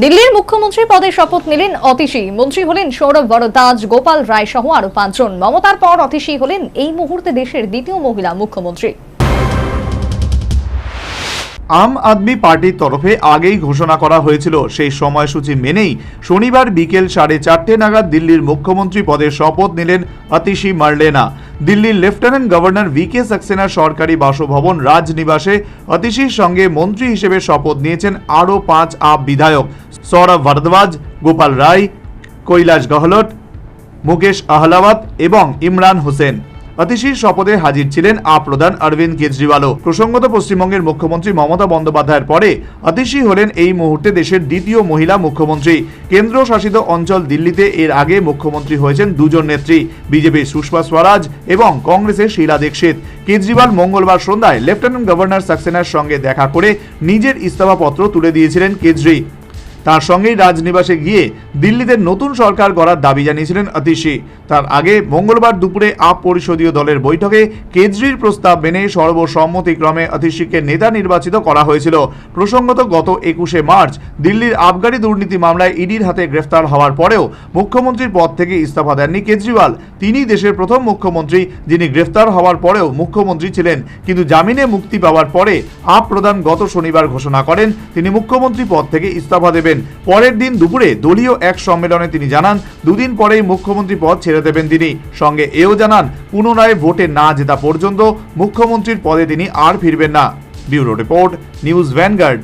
দিল্লির মুখ্যমন্ত্রী পদে শপথ নিলেন অতিশী। মন্ত্রী হলেন সৌরভ ভরদ্বাজ, গোপাল রায় সহ আরও পাঁচজন। মমতার পর অতিশী হলেন এই মুহূর্তে দেশের দ্বিতীয় মহিলা মুখ্যমন্ত্রী। আম আদমি পার্টির তরফে আগেই ঘোষণা করা হয়েছিল, সেই সময়সূচি মেনেই শনিবার বিকেল সাড়ে চারটে নাগাদ দিল্লির মুখ্যমন্ত্রী পদে শপথ নিলেন অতিশি মার্লেনা। দিল্লির লেফটেন্যান্ট গভর্নর ভি কে সাক্সেনার সরকারি বাসভবন রাজনিবাসে অতিশির সঙ্গে মন্ত্রী হিসেবে শপথ নিয়েছেন আরও পাঁচ আপ বিধায়ক। সৌরভ ভরদ্বাজ, গোপাল রায়, কৈলাস গহলট, মুকেশ আহলাওয়াত এবং ইমরান হোসেন। অতিশীর শপথে হাজির ছিলেন আপ প্রধান অরবিন্দ কেজরিওয়ালও। প্রসঙ্গত পশ্চিমবঙ্গের মুখ্যমন্ত্রী মমতা বন্দ্যোপাধ্যায়ের পরে অতিশী হলেন এই মুহূর্তে দেশের দ্বিতীয় মহিলা মুখ্যমন্ত্রী। কেন্দ্র শাসিত অঞ্চল দিল্লিতে এর আগে মুখ্যমন্ত্রী হয়েছেন দুজন নেত্রী বিজেপির সুষমা স্বরাজ এবং কংগ্রেসের শীলা দীক্ষিত। কেজরিওয়াল মঙ্গলবার সন্ধ্যায় লেফটেন্যান্ট গভর্নর সাক্সেনার সঙ্গে দেখা করে নিজের ইস্তফাপত্র তুলে দিয়েছিলেন কেজরি। তার সঙ্গেই রাজনিবাসে গিয়ে দিল্লিতে নতুন সরকার গড়ার দাবি জানিয়েছিলেন অতিশী। তার আগে মঙ্গলবার দুপুরে আপ পরিষদীয় দলের বৈঠকে কেজরির প্রস্তাব মেনে সর্বসম্মতিক্রমে অতিশীকে নেতা নির্বাচিত করা হয়েছিল। প্রসঙ্গত গত একুশে মার্চ দিল্লির আবগারি দুর্নীতি মামলায় ইডির হাতে গ্রেফতার হওয়ার পরেও মুখ্যমন্ত্রীর পদ থেকে ইস্তফা দেননি কেজরিওয়াল। তিনি দেশের প্রথম মুখ্যমন্ত্রী, যিনি গ্রেফতার হওয়ার পরেও মুখ্যমন্ত্রী ছিলেন। কিন্তু জামিনে মুক্তি পাওয়ার পরে আপ প্রধান গত শনিবার ঘোষণা করেন, তিনি মুখ্যমন্ত্রী পদ থেকে ইস্তফা দেবেন পরের দিন দুপুরে দলীয় এক সম্মেলনে তিনি জানান, দুদিন পরেই মুখ্যমন্ত্রী পদ ছেড়ে দেবেন তিনি। সঙ্গে এও জানান, পুনরায় ভোটে না জেতা পর্যন্ত মুখ্যমন্ত্রীর পদে তিনি আর ফিরবেন না। Bureau report, news Vanguard.